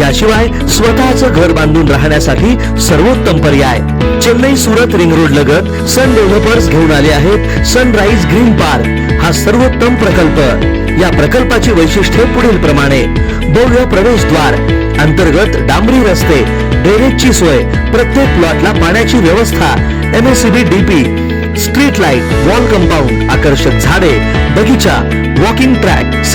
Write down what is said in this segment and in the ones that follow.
याशिवाय स्वतःचं घर बांधून राहण्यासाठी सर्वोत्तम पर्याय. चेन्नई सुरत रिंग रोड लगत सन डेव्हलपर्स घेऊन आले आहेत सनराईज ग्रीन पार्क हा सर्वोत्तम प्रकल्प. या प्रकल्पाची वैशिष्ट्ये पुढील प्रमाणे. भव्य प्रवेशद्वार अंतर्गत डांबरी रस्ते ड्रेनेजची सोय प्रत्येक प्लॉटला पाण्याची व्यवस्था MSCB DP street light wall compound आकर्षक झाडे बगीचा वॉकिंग ट्रॅक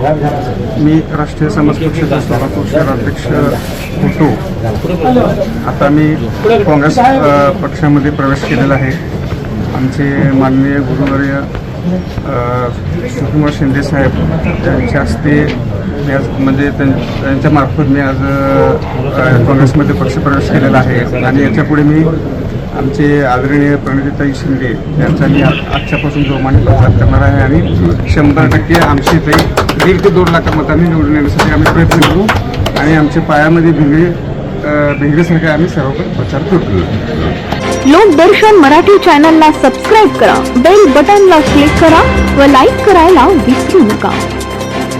मी राष्ट्रीय समाज पक्षाचा सोलापूर शहराध्यक्ष होतो. आता मी काँग्रेस पक्षामध्ये प्रवेश केलेला आहे. आमचे माननीय गुरुवर्य सुकुमार शिंदे साहेब त्यांच्या हस्ते मी आज म्हणजे त्यां- त्यांच्यामार्फत मी आज काँग्रेसमध्ये पक्षप्रवेश केलेला आहे. आणि याच्यापुढे मी आमचे आदरणीय प्रणितीताई शिंदे यांचा मी आजच्यापासून जोमाने प्रचार करणार आहे आणि शंभर टक्के आमची ताई दीड ते दोन लाख मतांनी निवडून येण्यासाठी आम्ही प्रयत्न करू आणि आमच्या पायामध्ये भिंगळे अ, आम्ही सर्वकडे प्रचार करू. लोकदर्शन मराठी चॅनलला सबस्क्राईब करा बेल बटनला क्लिक करा व लाईक करायला विसरू नका.